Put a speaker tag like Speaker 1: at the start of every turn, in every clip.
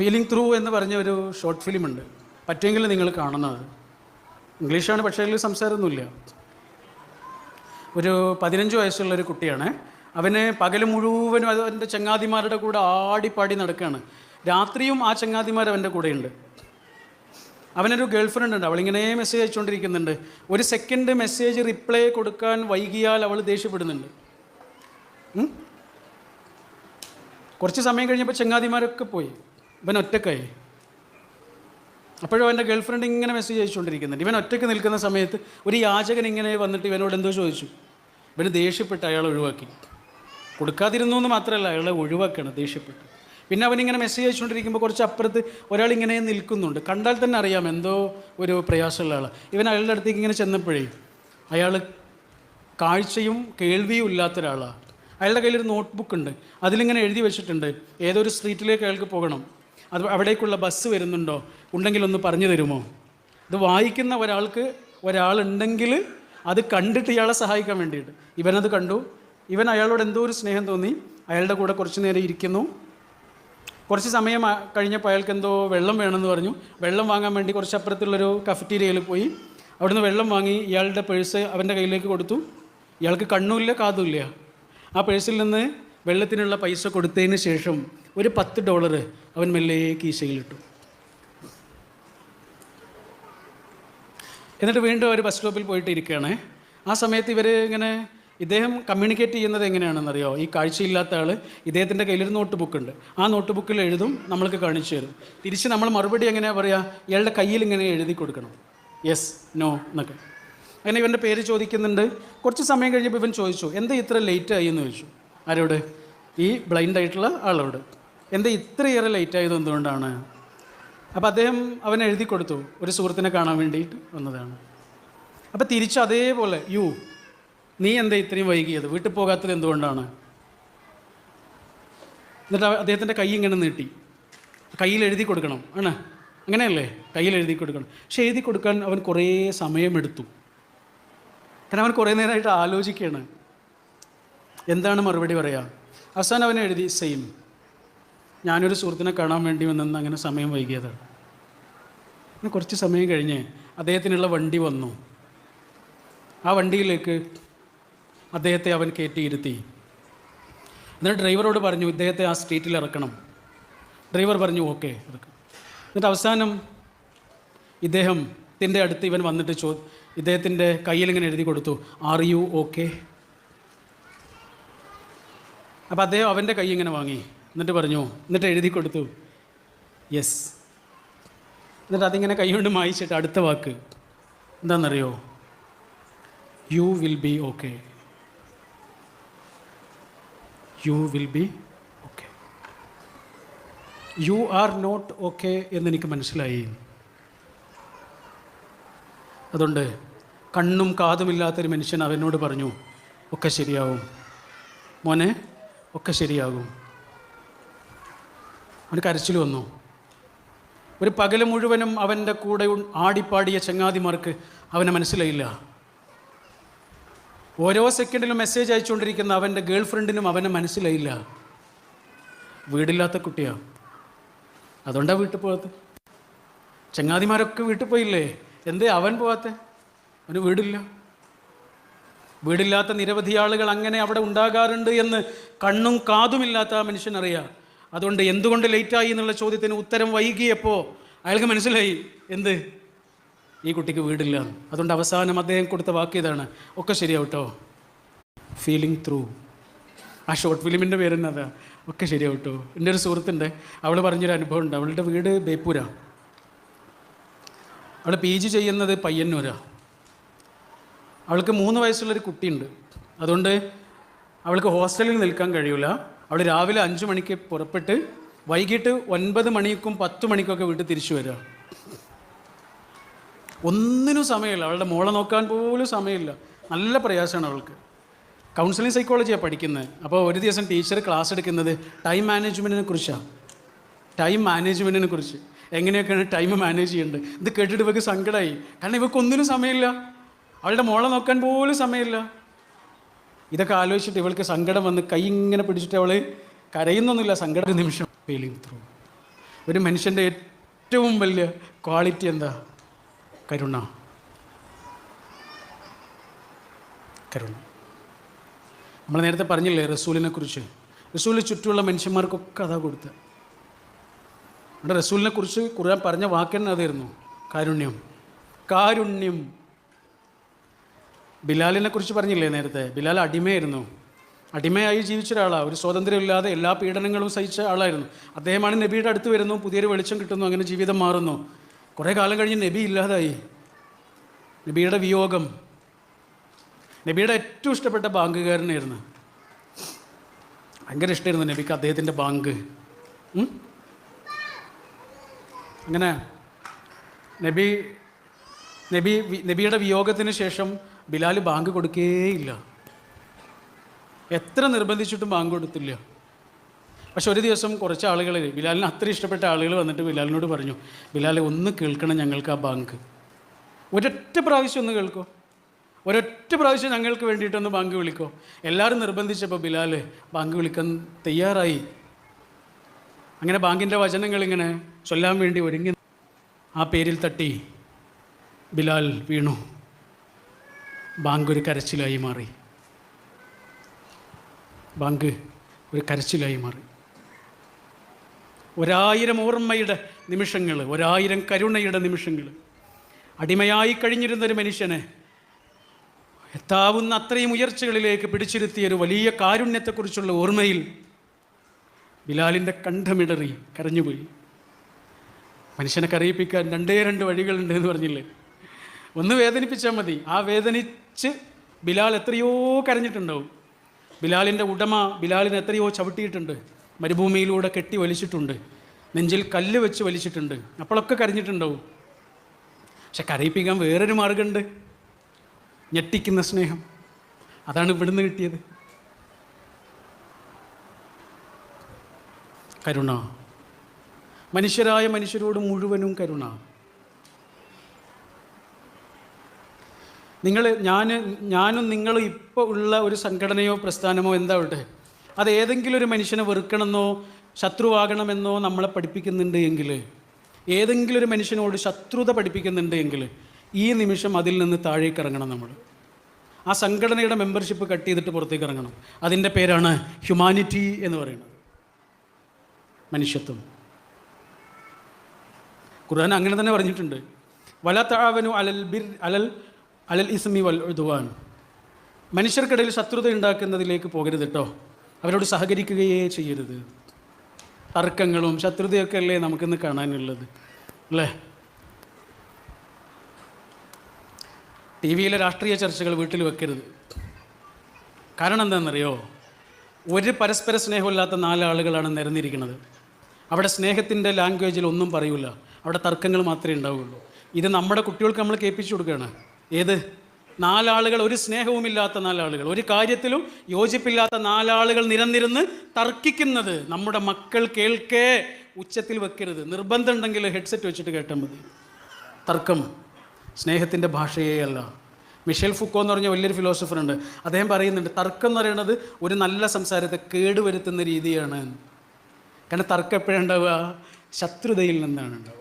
Speaker 1: Feeling through എന്ന് പറഞ്ഞ ഒരു ഷോർട്ട് ഫിലിം ഉണ്ട്. പറ്റുമെങ്കിൽ നിങ്ങൾ കാണുന്നത്. ഇംഗ്ലീഷാണ് പക്ഷേ അതിൽ സംസാരമൊന്നുമില്ല. ഒരു പതിനഞ്ച് വയസ്സുള്ള ഒരു കുട്ടിയാണ്. അവന് പകൽ മുഴുവനും അവന്റെ ചങ്ങാതിമാരുടെ കൂടെ ആടിപ്പാടി നടക്കുകയാണ് രാത്രിയും ആ ചങ്ങാതിമാർ അവന്റെ കൂടെയുണ്ട്. അവനൊരു ഗേൾ ഫ്രണ്ട് ഉണ്ട്. അവളിങ്ങനെ മെസ്സേജ് അയച്ചുകൊണ്ടിരിക്കുന്നുണ്ട്. ഒരു സെക്കൻഡ് മെസ്സേജ് റിപ്ലൈ കൊടുക്കാൻ വൈകിയാൽ അവൾ ദേഷ്യപ്പെടുന്നുണ്ട്. കുറച്ച് സമയം കഴിഞ്ഞപ്പോൾ ചങ്ങാതിമാരൊക്കെ പോയി. ഇവൻ ഒറ്റക്കായി. അപ്പോഴും അവന്റെ ഗേൾഫ്രണ്ട് ഇങ്ങനെ മെസ്സേജ് അയച്ചുകൊണ്ടിരിക്കുന്നുണ്ട്. ഇവൻ ഒറ്റയ്ക്ക് നിൽക്കുന്ന സമയത്ത് ഒരു യാചകൻ ഇങ്ങനെ വന്നിട്ട് ഇവനോട് എന്തോ ചോദിച്ചു. ഇവന് ദേഷ്യപ്പെട്ട് അയാൾ ഒഴിവാക്കി. കൊടുക്കാതിരുന്നു എന്ന് മാത്രമല്ല അയാളെ ഒഴിവാക്കണം ദേഷ്യപ്പെട്ട്. പിന്നെ അവനിങ്ങനെ മെസ്സേജ് അയച്ചുകൊണ്ടിരിക്കുമ്പോൾ കുറച്ച് അപ്പുറത്ത് ഒരാൾ ഇങ്ങനെ നിൽക്കുന്നുണ്ട്. കണ്ടാൽ തന്നെ അറിയാം എന്തോ ഒരു പ്രയാസമുള്ള ആൾ ഇവൻ അയാളുടെ അടുത്തേക്ക് ഇങ്ങനെ ചെന്നപ്പോഴേ അയാൾ കാഴ്ചയും കേൾവിയും ഇല്ലാത്ത ഒരാളാണ് അയാളുടെ കയ്യിലൊരു നോട്ട്ബുക്ക് ഉണ്ട്. അതിലിങ്ങനെ എഴുതി വെച്ചിട്ടുണ്ട്. ഏതൊരു സ്ട്രീറ്റിലേക്ക് അയാൾക്ക് പോകണം. അത് അവിടേക്കുള്ള ബസ് വരുന്നുണ്ടോ? ഉണ്ടെങ്കിൽ ഒന്ന് പറഞ്ഞു തരുമോ? ഇത് വായിക്കുന്ന ഒരാൾക്ക് ഒരാളുണ്ടെങ്കിൽ അത് കണ്ടിട്ട് ഇയാളെ സഹായിക്കാൻ വേണ്ടിയിട്ട്. ഇവനത് കണ്ടു. ഇവൻ അയാളോട് എന്തോ ഒരു സ്നേഹം തോന്നി. അയാളുടെ കൂടെ കുറച്ച് നേരം ഇരിക്കുന്നു. കുറച്ച് സമയം കഴിഞ്ഞപ്പോൾ അയാൾക്ക് എന്തോ വെള്ളം വേണമെന്ന് പറഞ്ഞു. വെള്ളം വാങ്ങാൻ വേണ്ടി കുറച്ച് അപ്പുറത്തുള്ളൊരു കഫറ്റീരിയയിൽ പോയി. അവിടുന്ന് വെള്ളം വാങ്ങി ഇയാളുടെ പേഴ്സ് അവന്റെ കയ്യിലേക്ക് കൊടുത്തു. ഇയാൾക്ക് കണ്ണുമില്ല കാതുമില്ല. ആ പേഴ്സിൽ നിന്ന് വെള്ളത്തിനുള്ള പൈസ കൊടുത്തതിന് ശേഷം ഒരു പത്ത് ഡോളർ അവൻ മെല്ലെ കീശയിലിട്ടു. എന്നിട്ട് വീണ്ടും അവർ ബസ് സ്റ്റോപ്പിൽ പോയിട്ട് ഇരിക്കുകയാണ്. ആ സമയത്ത് ഇവർ ഇങ്ങനെ ഇദ്ദേഹം കമ്മ്യൂണിക്കേറ്റ് ചെയ്യുന്നത് എങ്ങനെയാണെന്നറിയോ? ഈ കാഴ്ചയില്ലാത്ത ആൾ ഇദ്ദേഹത്തിന്റെ കയ്യിലൊരു നോട്ട് ബുക്ക് ഉണ്ട്. ആ നോട്ട് ബുക്കിൽ എഴുതും നമ്മൾക്ക് കാണിച്ചു തരും. തിരിച്ച് നമ്മൾ മറുപടി എങ്ങനെയാണ് പറയുക ഇയാളുടെ കയ്യിൽ ഇങ്ങനെ എഴുതി കൊടുക്കണം. യെസ് നോ എന്നൊക്കെ. അങ്ങനെ ഇവന്റെ പേര് ചോദിക്കുന്നുണ്ട്. കുറച്ച് സമയം കഴിഞ്ഞപ്പോൾ ഇവൻ ചോദിച്ചു എന്താ ഇത്ര ലേറ്റ് ആയി? എന്ന് ചോദിച്ചു. ആരോട്? ഈ ബ്ലൈൻഡ് ആയിട്ടുള്ള ആളോട്. എന്താ ഇത്രയേറെ ലേറ്റ് ആയത് എന്തുകൊണ്ടാണ്? അപ്പോൾ അദ്ദേഹം അവൻ എഴുതി കൊടുത്തു ഒരു സുഹൃത്തിനെ കാണാൻ വേണ്ടിയിട്ട് വന്നതാണ്. അപ്പോൾ തിരിച്ച് അതേപോലെ യു നീ എന്താ ഇത്രയും വൈകിയത്? വീട്ടിൽ പോകാത്തത് എന്തുകൊണ്ടാണ്? എന്നിട്ട് അദ്ദേഹത്തിന്റെ കൈ ഇങ്ങനെ നീട്ടി. കയ്യിൽ എഴുതി കൊടുക്കണം ആണ്? അങ്ങനെയല്ലേ? കയ്യിൽ എഴുതി കൊടുക്കണം. പക്ഷെ എഴുതി കൊടുക്കാൻ അവൻ കുറേ സമയമെടുത്തു. കാരണം അവൻ കുറേ നേരമായിട്ട് ആലോചിക്കുകയാണ്. എന്താണ് മറുപടി പറയുക അവസാനം അവൻ എഴുതി സെയിം ഞാനൊരു സുഹൃത്തിനെ കാണാൻ വേണ്ടി വന്നെന്ന് അങ്ങനെ സമയം വൈകിയതാണ്. പിന്നെ കുറച്ച് സമയം കഴിഞ്ഞ് അദ്ദേഹത്തിനുള്ള വണ്ടി വന്നു. ആ വണ്ടിയിലേക്ക് അദ്ദേഹത്തെ അവൻ കയറ്റിയിരുത്തി എന്നിട്ട് ഡ്രൈവറോട് പറഞ്ഞു ഇദ്ദേഹത്തെ ആ സ്ട്രീറ്റിൽ ഇറക്കണം. ഡ്രൈവർ പറഞ്ഞു ഓക്കെ. ഇറക്കും. എന്നിട്ട് അവസാനം ഇദ്ദേഹം ഇതിന്റെ അടുത്ത് ഇവൻ വന്നിട്ട് ചോ ഇദ്ദേഹത്തിന്റെ കയ്യിൽ ഇങ്ങനെ എഴുതി കൊടുത്തു ആർ യു ഓക്കെ അപ്പോൾ അദ്ദേഹം അവന്റെ കൈ ഇങ്ങനെ വാങ്ങി. എന്നിട്ട് പറഞ്ഞു എന്നിട്ട് എഴുതി കൊടുത്തു. യെസ് എന്നിട്ട് അതിങ്ങനെ കൈ കൊണ്ട് മായിച്ചിട്ട് അടുത്ത വാക്ക്. എന്താണെന്നറിയോ you will be okay you will be okay you are not okay എന്നെനിക്ക് മനസ്സിലായി. അതുകൊണ്ട് കണ്ണും കാതുമില്ലാത്തൊരു മനുഷ്യൻ അവനോട് പറഞ്ഞു ഒക്കെ ശരിയാവും. മോനെ ഒക്കെ ശരിയാകും. അവന് കരച്ചിൽ വന്നു. ഒരു പകൽ മുഴുവനും അവന്റെ കൂടെ ആടിപ്പാടിയ ചങ്ങാതിമാർക്ക് അവനെ മനസ്സിലായില്ല. ഓരോ സെക്കൻഡിലും മെസ്സേജ് അയച്ചുകൊണ്ടിരിക്കുന്ന അവന്റെ ഗേൾ ഫ്രണ്ടിനും അവനെ മനസ്സിലായില്ല. വീടില്ലാത്ത കുട്ടിയാണ് അതുകൊണ്ടാണ് വീട്ടിൽ പോകാത്ത? ചങ്ങാതിമാരൊക്കെ വീട്ടിൽ പോയില്ലേ? എന്തേ അവൻ പോകാത്ത? അവന് വീടില്ല. വീടില്ലാത്ത നിരവധി ആളുകൾ അങ്ങനെ അവിടെ ഉണ്ടാകാറുണ്ട് എന്ന് കണ്ണും കാതുമില്ലാത്ത ആ മനുഷ്യനറിയാം. അതുകൊണ്ട് എന്തുകൊണ്ട് ലേറ്റായി എന്നുള്ള ചോദ്യത്തിന് ഉത്തരം വൈകിയപ്പോൾ അയാൾക്ക് മനസ്സിലായി. എന്ത്? ഈ കുട്ടിക്ക് വീടില്ല. അതുകൊണ്ട് അവസാനം അദ്ദേഹം കൊടുത്ത വാക്ക് ഇതാണ്. ഒക്കെ ശരിയാവട്ടോ. ഫീലിംഗ് ത്രൂ ആ ഷോർട്ട് ഫിലിമിന്റെ പേര് തന്നെ അതാ. ഒക്കെ ശരിയാവട്ടോ. എന്റെ ഒരു സുഹൃത്തുണ്ട്. അവൾ പറഞ്ഞൊരു അനുഭവം ഉണ്ട്. അവളുടെ വീട് ബേപ്പൂരാണ് അവൾ പി ജി ചെയ്യുന്നത് പയ്യന്നൂരാണ് അവൾക്ക് മൂന്ന് വയസ്സുള്ളൊരു കുട്ടിയുണ്ട്. അതുകൊണ്ട് അവൾക്ക് ഹോസ്റ്റലിൽ നിൽക്കാൻ കഴിയില്ല അവൾ രാവിലെ അഞ്ച് മണിക്ക് പുറപ്പെട്ട് വൈകിട്ട് ഒൻപത് മണിക്കും പത്ത് മണിക്കൊക്കെ വീട്ടിൽ തിരിച്ചു വരിക. ഒന്നിനും സമയമില്ല. അവളുടെ മോളെ നോക്കാൻ പോലും സമയമില്ല. നല്ല പ്രയാസമാണ് അവൾക്ക്. കൗൺസിലിംഗ് സൈക്കോളജിയാണ് പഠിക്കുന്നത്. അപ്പോൾ ഒരു ദിവസം ടീച്ചർ ക്ലാസ് എടുക്കുന്നത് ടൈം മാനേജ്മെന്റിനെ കുറിച്ചാണ്. ടൈം മാനേജ്മെന്റിനെ കുറിച്ച്. എങ്ങനെയൊക്കെയാണ് ടൈം മാനേജ് ചെയ്യേണ്ടത്? ഇത് കേട്ടിട്ട് ഇവർക്ക് സങ്കടമായി. കാരണം ഒന്നിനും സമയമില്ല. അവളുടെ മോളെ നോക്കാൻ പോലും സമയമില്ല. ഇതൊക്കെ ആലോചിച്ചിട്ട് ഇവൾക്ക് സങ്കടം വന്ന് കൈ ഇങ്ങനെ പിടിച്ചിട്ട് അവൾ കരയുന്നൊന്നുമില്ല സങ്കട. നിമിഷം. ഫീലിംഗ് ത്രൂ ഒരു മനുഷ്യന്റെ ഏറ്റവും വലിയ ക്വാളിറ്റി എന്താ? കരുണ. കരുണ. നമ്മൾ നേരത്തെ പറഞ്ഞില്ലേ റസൂലിനെ കുറിച്ച്? റസൂലിന് ചുറ്റുമുള്ള മനുഷ്യന്മാർക്കൊക്കെ അതാ കൊടുത്തത് നമ്മുടെ റസൂലിനെ കുറിച്ച് ഖുർആൻ പറഞ്ഞ വാക്കന്നെ അതായിരുന്നു. കാരുണ്യം. കാരുണ്യം. ബിലാലിനെ കുറിച്ച് പറഞ്ഞില്ലേ നേരത്തെ? ബിലാൽ അടിമയായിരുന്നു. അടിമയായി ജീവിച്ച ഒരാളാണ് ഒരു സ്വാതന്ത്ര്യമില്ലാതെ എല്ലാ പീഡനങ്ങളും സഹിച്ച ആളായിരുന്നു. അദ്ദേഹമാണ് നബിയുടെ അടുത്ത് വരുന്നു പുതിയൊരു വെളിച്ചം കിട്ടുന്നു അങ്ങനെ ജീവിതം മാറുന്നു. കുറേ കാലം കഴിഞ്ഞ് നബി ഇല്ലാതായി. നബിയുടെ വിയോഗം. നബിയുടെ ഏറ്റവും ഇഷ്ടപ്പെട്ട ബാങ്കുകാരനായിരുന്നു. ഭയങ്കര ഇഷ്ടമായിരുന്നു നബിക്ക് അദ്ദേഹത്തിന്റെ ബാങ്ക്? അങ്ങനെ നബി നബി നബിയുടെ വിയോഗത്തിന് ശേഷം ബിലാൽ ബാങ്ക് കൊടുക്കേയില്ല. എത്ര നിർബന്ധിച്ചിട്ടും ബാങ്ക് കൊടുത്തില്ല. പക്ഷെ ഒരു ദിവസം കുറച്ച് ആളുകൾ ബിലാലിന് അത്ര ഇഷ്ടപ്പെട്ട ആളുകൾ വന്നിട്ട് ബിലാലിനോട് പറഞ്ഞു ബിലാൽ ഒന്ന് കേൾക്കണം ഞങ്ങൾക്ക് ആ ബാങ്ക്. ഒരൊറ്റ പ്രാവശ്യം ഒന്ന് കേൾക്കോ. ഒരൊറ്റ പ്രാവശ്യം ഞങ്ങൾക്ക് വേണ്ടിയിട്ടൊന്ന് ബാങ്ക് വിളിക്കോ. എല്ലാവരും നിർബന്ധിച്ചപ്പോൾ ബിലാൽ ബാങ്ക് വിളിക്കാൻ തയ്യാറായി. അങ്ങനെ ബാങ്കിന്റെ വചനങ്ങൾ ഇങ്ങനെ ചൊല്ലാൻ വേണ്ടി ഒരുങ്ങി ആ പേരിൽ തട്ടി. ബിലാൽ വീണു. ബാങ്ക് ഒരു കരച്ചിലായി മാറി. ബാങ്ക് ഒരു കരച്ചിലായി മാറി. ഒരായിരം ഓർമ്മയുടെ നിമിഷങ്ങൾ ഒരായിരം കരുണയുടെ നിമിഷങ്ങൾ അടിമയായി കഴിഞ്ഞിരുന്നൊരു മനുഷ്യനെ എത്താവുന്ന അത്രയും ഉയർച്ചകളിലേക്ക് പിടിച്ചിരുത്തിയ ഒരു വലിയ കാരുണ്യത്തെക്കുറിച്ചുള്ള ഓർമ്മയിൽ ബിലാലിന്റെ കണ്ഠമിടറി കരഞ്ഞുപോയി. മനുഷ്യനെ കരയിപ്പിക്കാൻ രണ്ടേ രണ്ട് വഴികളുണ്ട് എന്ന് പറഞ്ഞില്ലേ? ഒന്ന് വേദനിപ്പിച്ചാൽ മതി. ആ വേദനിച്ച് ബിലാൽ എത്രയോ കരഞ്ഞിട്ടുണ്ടാവും. ബിലാലിന്റെ ഉടമ ബിലാലിന് എത്രയോ ചവിട്ടിയിട്ടുണ്ട്. മരുഭൂമിയിലൂടെ കെട്ടി വലിച്ചിട്ടുണ്ട്. നെഞ്ചിൽ കല്ല് വെച്ച് വലിച്ചിട്ടുണ്ട്. അപ്പോഴൊക്കെ കരഞ്ഞിട്ടുണ്ടാവും. പക്ഷെ കരയിപ്പിക്കാൻ വേറൊരു മാർഗമുണ്ട് ഞെട്ടിക്കുന്ന സ്നേഹം. അതാണ് ഇവിടുന്ന് കിട്ടിയത്. കരുണ. മനുഷ്യരായ മനുഷ്യരോട് മുഴുവനും കരുണ. നിങ്ങൾ ഞാൻ ഞാനും നിങ്ങളും ഇപ്പോൾ ഉള്ള ഒരു സംഘടനയോ പ്രസ്ഥാനമോ എന്താവട്ടെ അത് ഏതെങ്കിലും ഒരു മനുഷ്യനെ വെറുക്കണമെന്നോ ശത്രുവാകണമെന്നോ നമ്മളെ പഠിപ്പിക്കുന്നുണ്ട് എങ്കിൽ ഏതെങ്കിലും ഒരു മനുഷ്യനോട് ശത്രുത പഠിപ്പിക്കുന്നുണ്ട് എങ്കിൽ ഈ നിമിഷം അതിൽ നിന്ന് താഴേക്ക് ഇറങ്ങണം നമ്മൾ ആ സംഘടനയുടെ മെമ്പർഷിപ്പ് കട്ട് ചെയ്തിട്ട് പുറത്തേക്ക് ഇറങ്ങണം. അതിന്റെ പേരാണ് ഹ്യൂമാനിറ്റി എന്ന് പറയുന്നത്. മനുഷ്യത്വം. ഖുർആൻ അങ്ങനെ തന്നെ പറഞ്ഞിട്ടുണ്ട്. വല താവനു അലൽ ബിർ അലൽ അലൽ ഇസ്മി വൽ ഉദ്വാൻ. മനുഷ്യർക്കിടയിൽ ശത്രുത ഉണ്ടാക്കുന്നതിലേക്ക് പോകരുത് കേട്ടോ അവരോട് സഹകരിക്കുകയേ ചെയ്യരുത്. തർക്കങ്ങളും ശത്രുതയൊക്കെ അല്ലേ നമുക്കിന്ന് കാണാനുള്ളത് അല്ലേ? ടി വിയിലെ രാഷ്ട്രീയ ചർച്ചകൾ വീട്ടിൽ വെക്കരുത്. കാരണം എന്താണെന്നറിയോ? ഒരു പരസ്പര സ്നേഹമില്ലാത്ത നാലാളുകളാണ് നിരന്നിരിക്കുന്നത്. അവിടെ സ്നേഹത്തിന്റെ ലാംഗ്വേജിൽ ഒന്നും പറയൂല. അവിടെ തർക്കങ്ങൾ മാത്രമേ ഉണ്ടാവുകയുള്ളൂ. ഇത് നമ്മുടെ കുട്ടികൾക്ക് നമ്മൾ കേൾപ്പിച്ചു കൊടുക്കുകയാണ്. ഏത്? നാലാളുകൾ ഒരു സ്നേഹവുമില്ലാത്ത നാലാളുകൾ. ഒരു കാര്യത്തിലും യോജിപ്പില്ലാത്ത നാലാളുകൾ നിരന്നിരുന്ന് തർക്കിക്കുന്നത് നമ്മുടെ മക്കൾ കേൾക്കേ ഉച്ചത്തിൽ വെക്കരുത്. നിർബന്ധം ഉണ്ടെങ്കിൽ ഹെഡ്സെറ്റ് വെച്ചിട്ട് കേട്ടാൽ മതി. തർക്കം. സ്നേഹത്തിന്റെ ഭാഷയേ അല്ല. മിഷേൽ ഫുക്കോ എന്ന് പറഞ്ഞ വലിയൊരു ഫിലോസഫർ ഉണ്ട്. അദ്ദേഹം പറയുന്നുണ്ട് തർക്കം എന്ന് പറയുന്നത് ഒരു നല്ല സംസാരത്തെ കേടുവരുത്തുന്ന രീതിയാണ്. കാരണം തർക്കം എപ്പോഴുണ്ടാവുക ശത്രുതയിൽ നിന്നാണ് ഉണ്ടാവുക.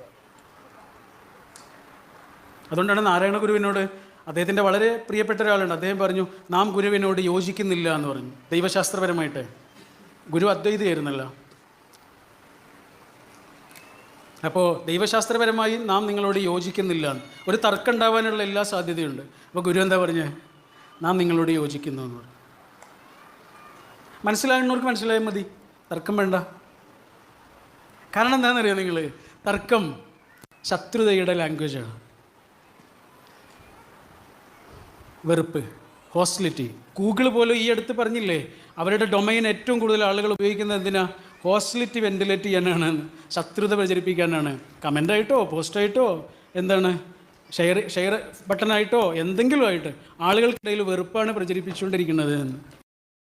Speaker 1: അതുകൊണ്ടാണ് നാരായണ ഗുരുവിനോട് അദ്ദേഹത്തിന്റെ വളരെ പ്രിയപ്പെട്ട ഒരാളുണ്ട്. അദ്ദേഹം പറഞ്ഞു നാം ഗുരുവിനോട് യോജിക്കുന്നില്ല എന്ന് പറഞ്ഞു. ദൈവശാസ്ത്രപരമായിട്ട്. ഗുരു അദ്വൈതയായിരുന്നല്ല. അപ്പോൾ ദൈവശാസ്ത്രപരമായി നാം നിങ്ങളോട് യോജിക്കുന്നില്ല ഒരു തർക്കം ഉണ്ടാവാനുള്ള എല്ലാ സാധ്യതയുണ്ട്. അപ്പോൾ ഗുരു എന്താ പറഞ്ഞത് നാം നിങ്ങളോട് യോജിക്കുന്നു എന്ന് പറഞ്ഞു. മനസ്സിലാകുന്നവർക്ക് മനസ്സിലായാൽ മതി. തർക്കം വേണ്ട. കാരണം എന്താണെന്നറിയാം നിങ്ങൾ? തർക്കം ശത്രുതയുടെ ലാംഗ്വേജാണ് വെറുപ്പ് ഹോസ്റ്റിലിറ്റി ഗൂഗിൾ പോലും ഈ അടുത്ത് പറഞ്ഞില്ലേ അവരുടെ ഡൊമൈൻ ഏറ്റവും കൂടുതൽ ആളുകൾ ഉപയോഗിക്കുന്നത് എന്തിനാ? ഹോസ്റ്റിലിറ്റി വെന്റിലേറ്റ് ചെയ്യാനാണ് ശത്രുത പ്രചരിപ്പിക്കാനാണ്. കമന്റായിട്ടോ പോസ്റ്റായിട്ടോ എന്താണ്? ഷെയർ ഷെയർ ബട്ടണായിട്ടോ എന്തെങ്കിലും ആയിട്ട് ആളുകൾക്കിടയിൽ വെറുപ്പാണ് പ്രചരിപ്പിച്ചുകൊണ്ടിരിക്കുന്നത്. എന്ന്